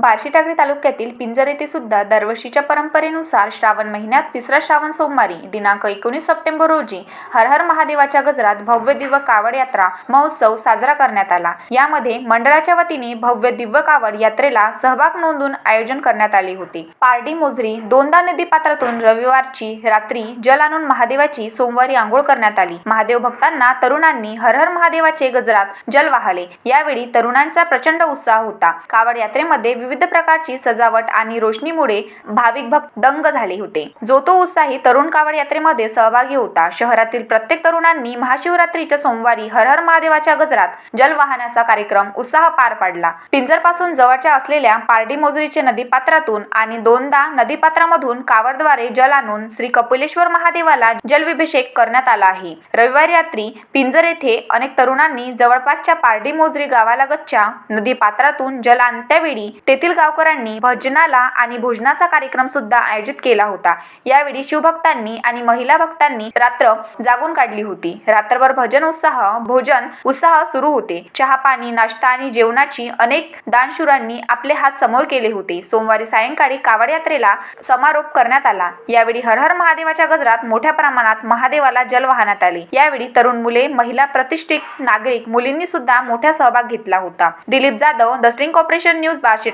बार्शीटाकळी तालुक्यातील पिंजर येथे सुद्धा दरवर्षीच्या परंपरेनुसार श्रावण महिन्यात तिसरा श्रावण सोमवारी दिनांक एकोणीस सप्टेंबर रोजी हर हर महादेवाच्या गजरात भव्य दिव्य कावड यात्रा महोत्सव साजरा करण्यात आला. यामध्ये मंडळाच्या वतीने भव्य दिव्य कावड यात्रेला सहभाग नोंदून आयोजन करण्यात आले होते. पारडी मोजरी दोनदा नदी पात्रातून रविवारची रात्री जल आणून महादेवाची सोमवारी आंघोळ करण्यात आली. महादेव भक्तांना तरुणांनी हर हर महादेवाचे गजरात जल वाहले. यावेळी तरुणांचा प्रचंड उत्साह होता. कावड यात्रेमध्ये विविध प्रकारची सजावट आणि रोशनीमुळे भाविक भक्त दंग झाले होते. जो तो उत्साही तरुण कावड यात्रेमध्ये सहभागी होता. शहरातील प्रत्येक तरुणांनी महाशिवरात्रीच्या सोमवारी हर हर महादेवाच्या गजरात जल वाहनाचा कार्यक्रम उत्साह पार पाडला. पिंजरपासून जवळच्या असलेल्या पारडी मोजरीचे नदीपात्रातून आणि दोनदा नदीपात्रामधून कावडद्वारे जल आणून श्री कपिलेश्वर महादेवाला जलविभिषेक करण्यात आला आहे. रविवारी रात्री पिंजर येथे अनेक तरुणांनी जवळपासच्या पारडी मोजरी गावालगतच्या नदीपात्रातून जल आणत्यावेळी येथील गावकऱ्यांनी भजनाला आणि भोजनाचा कार्यक्रम सुद्धा आयोजित केला होता. यावेळी शिवभक्तांनी आणि महिला भक्तांनी रात्र जागून काढली होती. रात्रभर भजन उत्साह भोजन उत्साह सुरू होते. चहा पाणी नाश्ता आणि जेवणाची अनेक दानशूरांनी आपले हात समोर केले होते. सोमवारी सायंकाळी कावड यात्रेला समारोप करण्यात आला. यावेळी हर हर महादेवाच्या गजरात मोठ्या प्रमाणात महादेवाला जल वाहण्यात आले. यावेळी तरुण मुले महिला प्रतिष्ठित नागरिक मुलींनी सुद्धा मोठा सहभाग घेतला होता. Dilip Jadhav the string corporation news Barshi